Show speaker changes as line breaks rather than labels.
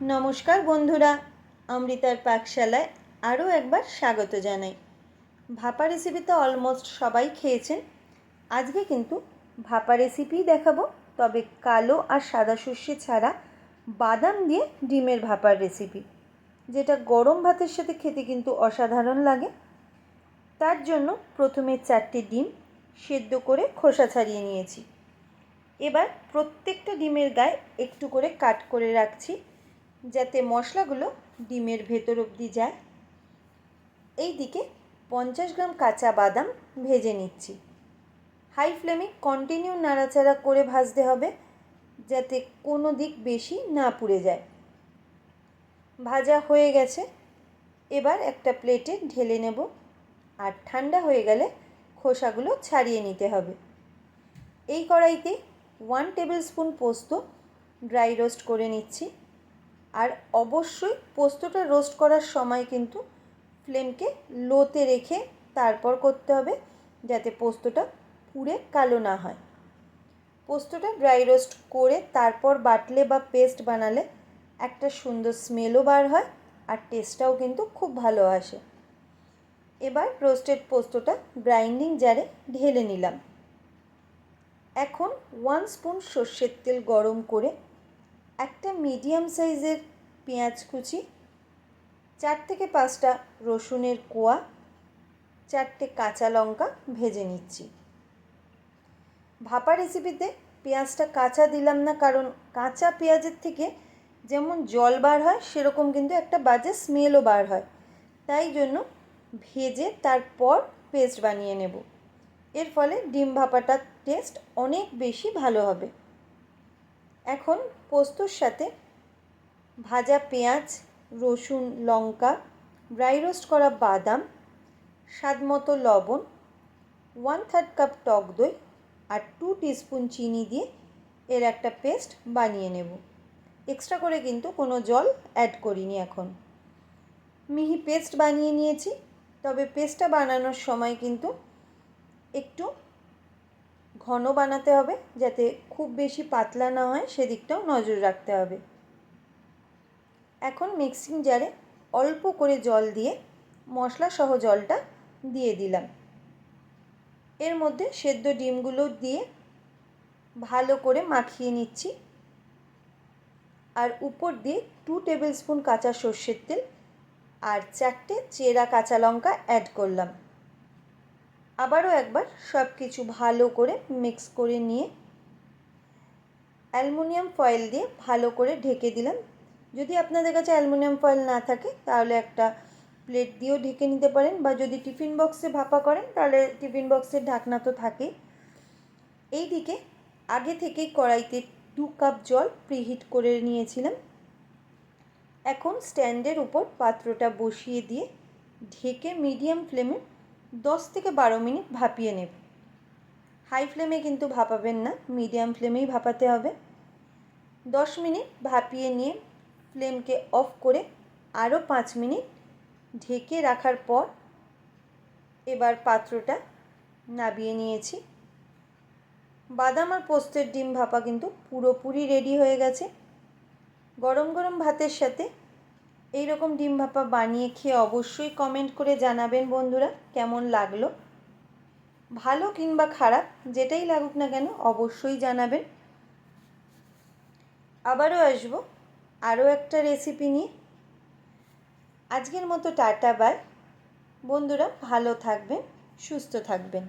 নমস্কার বন্ধুরা, অমৃতার পাকশালায় আরও একবার স্বাগত জানাই। ভাপা রেসিপি তো অলমোস্ট সবাই খেয়েছেন। আজকে কিন্তু ভাপা রেসিপিই দেখাবো, তবে কালো আর সাদা সর্ষে ছাড়া বাদাম দিয়ে ডিমের ভাপার রেসিপি যেটা গরম ভাতের সাথে খেতে কিন্তু অসাধারণ লাগে। তার জন্য প্রথমে চারটে ডিম সেদ্ধ করে খোসা ছাড়িয়ে নিয়েছি। এবার প্রত্যেকটা ডিমের গায়ে একটু করে কাট করে রাখছি। যাতে মশলাগুলো ডিমের ভেতর অবধি যায়। এই দিকে পঞ্চাশ গ্রাম কাঁচা বাদাম ভেজে নিচ্ছি। হাই ফ্লেমে কন্টিনিউ নাড়াচাড়া করে ভাজতে হবে যাতে কোনো দিক বেশি না পুড়ে যায়। ভাজা হয়ে গেছে। এবার একটা প্লেটে ঢেলে নেব আর ঠান্ডা হয়ে গেলে খোসাগুলো ছাড়িয়ে নিতে হবে। এই কড়াইতে ওয়ান টেবিল স্পুন পোস্ত ড্রাই রোস্ট করে নিচ্ছি। আর অবশ্যই পোস্তটা রোস্ট করার সময় কিন্তু ফ্লেমকে লোতে রেখে তারপর করতে হবে যাতে পোস্তটা পুড়ে কালো না হয়। পোস্তটা ড্রাই রোস্ট করে তারপর বাটলে বা পেস্ট বানালে একটা সুন্দর স্মেলও বার হয় আর টেস্টটাও কিন্তু খুব ভালো আসে। এবার রোস্টেড পোস্তটা গ্রাইন্ডিং জারে ঢেলে নিলাম। এখন ওয়ান স্পুন সর্ষের তেল গরম করে একটা মিডিয়াম সাইজের পেঁয়াজ কুচি, চার থেকে পাঁচটা রসুনের কোয়া, চারটে কাঁচা লঙ্কা ভেজে নিচ্ছি। ভাপা রেসিপিতে পেঁয়াজটা কাঁচা দিলাম না কারণ কাঁচা পেঁয়াজের থেকে যেমন জল বার হয়, সেরকম কিন্তু একটা বাজে স্মেলও বার হয়। তাই জন্য ভেজে তারপর পেস্ট বানিয়ে নেব। এর ফলে ডিম ভাপাটার টেস্ট অনেক বেশি ভালো হবে। এখন পোস্তর সাথে ভাজা পেঁয়াজ, রসুন, লঙ্কা ড্রাই রোস্ট করা বাদাম স্বাদ মতো লবণ ওয়ান থার্ড কাপ টক দই আর টু টিস্পুন চিনি দিয়ে এর একটা পেস্ট বানিয়ে নেব। এক্সট্রা করে কিন্তু কোনো জল অ্যাড করিনি এখন। মিহি পেস্ট বানিয়ে নিয়েছি, তবে পেস্টটা বানানোর সময় কিন্তু একটু ঘন বানাতে হবে যাতে খুব বেশি পাতলা না হয়, সেদিকটাও নজর রাখতে হবে। এখন মিক্সিং জারে অল্প করে জল দিয়ে মশলা সহ জলটা দিয়ে দিলাম। এর মধ্যে সেদ্ধ ডিমগুলো দিয়ে ভালো করে মাখিয়ে নিচ্ছি। আর উপর দিয়ে টু টেবিল স্পুন কাঁচা সর্ষের তেল আর চারটে চেরা কাঁচা লঙ্কা অ্যাড করলাম। আবারও একবার সব কিছু ভালো করে মিক্স করে নিয়ে অ্যালুমিনিয়াম ফয়েল দিয়ে ভালো করে ঢেকে দিলাম। যদি আপনাদের কাছে অ্যালুমিনিয়াম ফয়েল না থাকে, তাহলে একটা প্লেট দিয়েও ঢেকে নিতে পারেন বা যদি টিফিন বক্সে ভাপা করেন, তাহলে টিফিন বক্সের ঢাকনা তো থাকেই। এই দিকে আগে থেকেই কড়াইতে দু কাপ জল প্রিহিট করে নিয়েছিলাম। এখন স্ট্যান্ডের উপর পাত্রটা বসিয়ে দিয়ে ঢেকে মিডিয়াম ফ্লেমে দশ থেকে বারো মিনিট ভাপিয়ে নেব। হাই ফ্লেমে কিন্তু ভাপাবেন না, মিডিয়াম ফ্লেমেই ভাপাতে হবে। দশ মিনিট ভাপিয়ে নিয়ে ফ্লেমকে অফ করে আরও পাঁচ মিনিট ঢেকে রাখার পর এবার পাত্রটা নাবিয়ে নিয়েছি। বাদাম আর পোস্তের ডিম ভাপা কিন্তু পুরোপুরি রেডি হয়ে গেছে। গরম গরম ভাতের সাথে এই রকম ডিম ভাপা বানিয়ে খেয়ে অবশ্যই কমেন্ট করে জানাবেন বন্ধুরা, কেমন লাগল? ভালো কিংবা খারাপ, যেটাই লাগুক না কেন অবশ্যই জানাবেন। আবারও আসব আরও একটা রেসিপি নিয়ে। আজকের মতো টাটা বাই বন্ধুরা, ভালো থাকবেন, সুস্থ থাকবেন।